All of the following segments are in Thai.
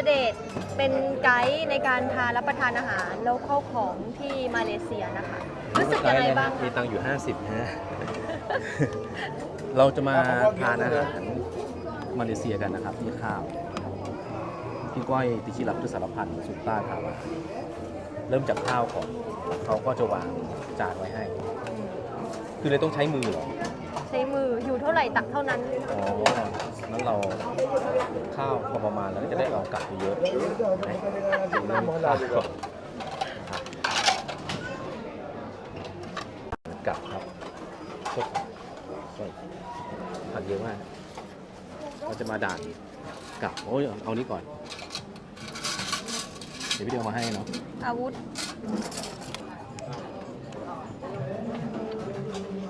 ระเดชเป็นไกด์ในการพารับประทานอาหารโลคอลของที่มาเลเซียนะคะ รู้สึกยังไงบ้างมีคะตังค์อยู่ 50นะฮะ เราจะมาทานอาหารมาเลเซียกันนะครับที่ข้าวพี่ก้อยติชิรับทุสารพันธ์สุดต้าถามว่าเริ่มจากข้าวก่อนเขาก็จะวางจานไว้ให้ คือเลยต้องใช้มือเหรอใช้มืออยู่เท่าไหร่ตักเท่านั้น อ๋อนั้นเราข้าวพอประมาณแล้วจะได้เอากลับเยอะๆนะเริ่มข้าวก่อนกลับครับโทษใช่ผักเยอะมากเราจะมาด่านกลับโอ้ยเอานี้ก่อน เดี๋ยวพี่เดียวเอามาให้เนาะอาวุธ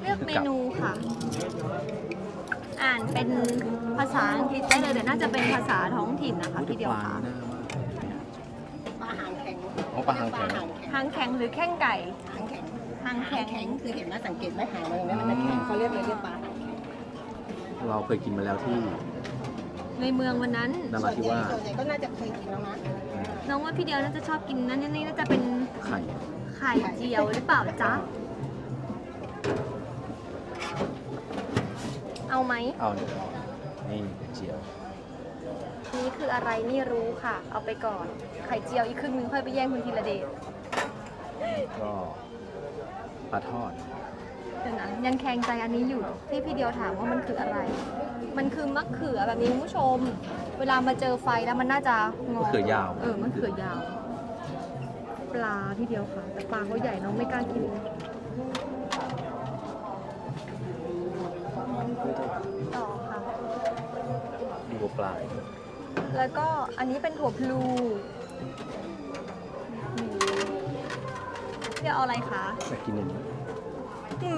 เลือกเมนูค่ะ อ่านเป็นภาษาอังกฤษได้เลยแต่น่าจะเป็นภาษาท้องถิ่นนะคะอุ๊ยพี่เดียวปลาค่ะหน้ามากปลาหางแข็งอ๋อปลาหางแข็ง หางแข็งหรือแข้งไก่ หางแข็งหางหางแข็งแข็งคือเห็นไหมสังเกตไหมหางมันตรงนี้มันจะแข็งเขาเรียกเลยเรียกปลาหางแข็งเราเคยกินมาแล้วที่ในเมืองวันนั้นนาราธิวาสส่วนใหญ่ก็น่าจะเคยกินแล้วนะน้องว่าพี่เดียวน่าจะชอบกินนั่นนี่น่าจะเป็นไข่ไข่เจียวหรือเปล่าจ๊ะ เอาไหม เอาเนี่ยนี่เจียว นี่คืออะไรไม่รู้ค่ะ เอาไปก่อน ไข่เจียวอีกครึ่งนึงค่อยไปแย่งคุณธีระเดชก็ปลาทอด เดี๋ยวนะยังแคงใจอันนี้อยู่ที่พี่เดียวถามว่ามันคืออะไร มันคือมะเขือแบบนี้คุณผู้ชม เวลามาเจอไฟแล้วมันน่าจะงอมะเขือยาว เออมะเขือยาว ปลาพี่เดียวค่ะแต่ปลาเขาใหญ่น้องไม่กล้ากิน ปลาแล้วก็อันนี้เป็นถั่วพลูอืมเดี๋ยวเอาอะไรคะอยากกินอย่างนี้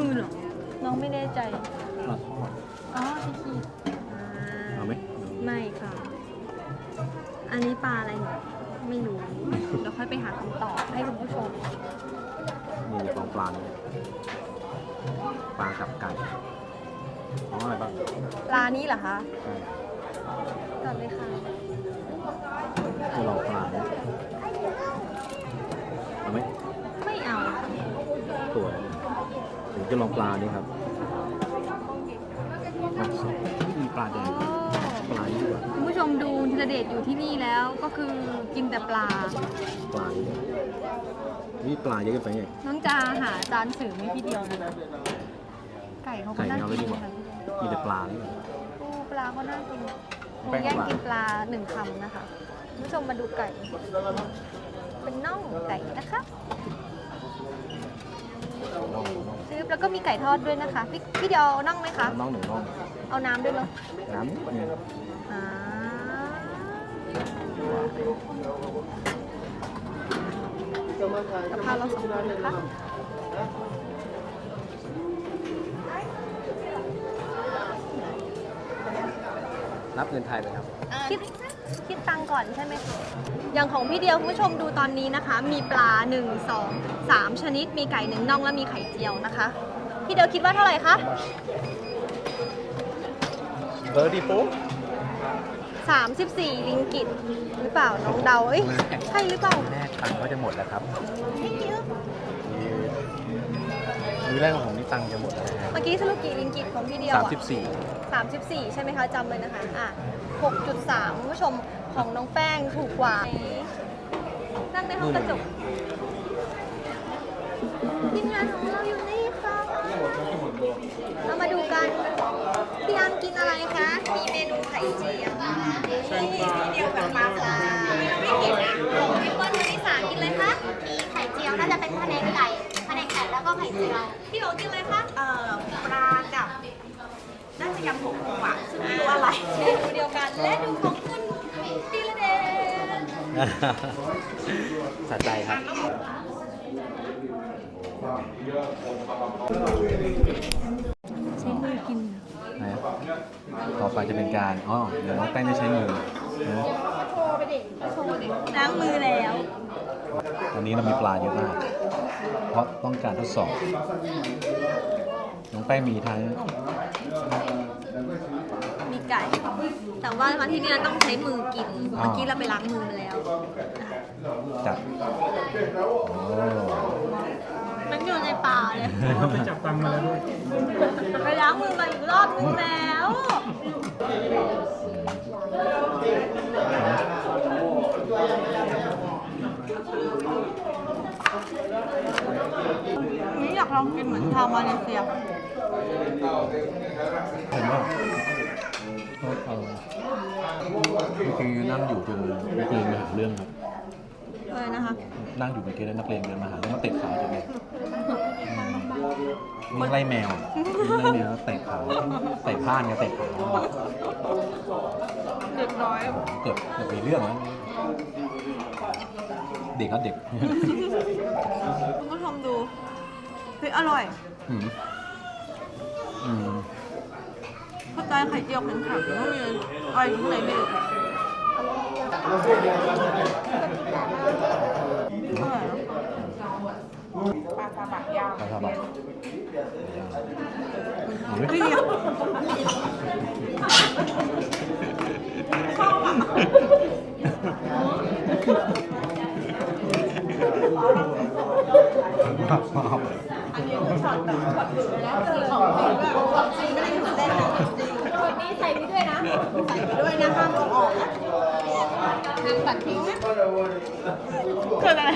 มือเหรอน้องไม่แน่ใจ ปลาทอดอ๋อที่ขีดอ่าเอาไหมไม่ค่ะ อันนี้ปลาอะไรเนี่ยไม่รู้เดี๋ยวค่อยไปหาคำตอบให้คุณผู้ชม นี่มีของปลาเนี่ยปลากับไก่อ๋ออะไรบ้าง ปลานี้เหรอคะ ใช่ ก่อนเลยค่ะจะลองปลาไหมเอาไหมไม่เอาตัวหรือจะลองปลานี่ครับน้ำซุปมีปลาแดงปลานี่ดีกว่าคุณผู้ชมดูธีรเดชอยู่ที่นี่แล้วก็คือกินแต่ปลา ปลานี่นี่ปลาเยอะเกินไปไง น้องจะหาจานสื่อไม่พี่เดียวนะไก่เขาก็ไก่น่าเอาเลยกิดีนกว่า ค่ะ มีแต่ปลานี่ ปูปลาก็น่ากินหนูแป้งแย่งปลากินปลาหนึ่งคำนะคะคุณผู้ชมมาดูไก่ เป็นน่องไก่นะคะน้องซื้อแล้วก็มีไก่ทอดด้วยนะคะ พี่พี่เดียวเอาน่องไหมคะ น้องหนึ่งน้องเอาน้ำด้วยเนาะน้ำเนี่ยอ่ากับข้าวเราสองคนนะคะ นับเงินไทยเลยครับ คิดคิดตังค์ก่อนใช่ไหมคะอย่างของพี่เดียวคุณผู้ชมดูตอนนี้นะคะ มีปลา 1 2 3 ชนิด มีไก่หนึ่งน่องและมีไข่เจียวนะคะ พี่เดียวคิดว่าเท่าไหร่คะเบอร์ดีปุ๊บ34 ลิงกิตหรือเปล่าน้องเดาเอ้ยใช่หรือเปล่าแรกตังค์ก็จะหมดแล้วครับ มือแรกของผมนี่ตังค์จะหมดแล้วนะเมื่อกี้สรุปกี่ลิงกิตของพี่เดียวสามอะสิบสี่ 34 ใช่ไหมคะจำเลยนะคะ อะ 6.3คุณผู้ชมของน้องแป้งถูกกว่า นั่งในห้องกระจกทีมงานของเราอยู่นี่ค่ะเรามาดูกันพี่อันกินอะไรคะ มีเมนูไข่เจียวนี่พี่เดียวกับปลาปลาไม่เห็นนะพี่เปิ้ลวันนิสากินอะไรคะมีไข่เจียวน่าจะเป็นพะแนงไก่พะ แนงไก่แล้วก็ไข่เจียวพี่โอกินอะไรคะเอ่อปลากับน่าจะยำหัวปูอะซึ่งไม่รู้อะไรเมนูเดียวกัน และดูของคุณตีละเดนสะใจครับ ใช้มือกินนะต่อไปจะเป็นการอ๋อเดี๋ยวน้องแป้งจะใช้มือนะล้างมือแล้ว วันนี้เรามีปลาเยอะมาก เพราะต้องการทดสอบ น้องแป้งมีทั้ง มีไไก่ แต่ว่ามาที่นี่เราต้องใช้มือกินอ๋อเมื่อกี้เราไปล้างมือมาแล้ว จัดโอ้มันอยู่ในป่าเลยเขาไปจับตังค์มาแล้วด้วยไปล้างมือมาอีกรอบนึงแล้ว นี่อยากลองกินเหมือนชาวมาเลเซียเห็นป่ะเออเมื่อกี้นั่งอยู่จนนักเรียนมาหาเรื่องครับเลยนะคะ นั่งอยู่เมื่อกี้แล้วนักเรียนเดินมาหาเรื่องมาเตะขาจนเล ยนี่ไล่แมวไล่แมวแล้วเตะขาเตะผ้าเนี่ยเตะขาเด็กน้อยเกิดเกิดมีเรื่องแล้วเด็กก็เด็กคุณผู้ชมดูเฮ้ยอร่อยอืมอืมเข้าใจไข่เจียวแข็งๆต้องมีอะไรข้างในไม่รู้อร่อยเนอะป ลาซาบะย่างปลาทาบะอืมเฮ้ยอันนี้คือช็อตแบบช็อตหลุดเลยนะคือของจริงด้วยของจริงไม่ได้ถึงเต้นนะจริงคนนี้ใส่ไปด้วยนะ ใส่ไปด้วยนะห้ามเอาออกนะทำตัดทิ้งนะเกิดอะไร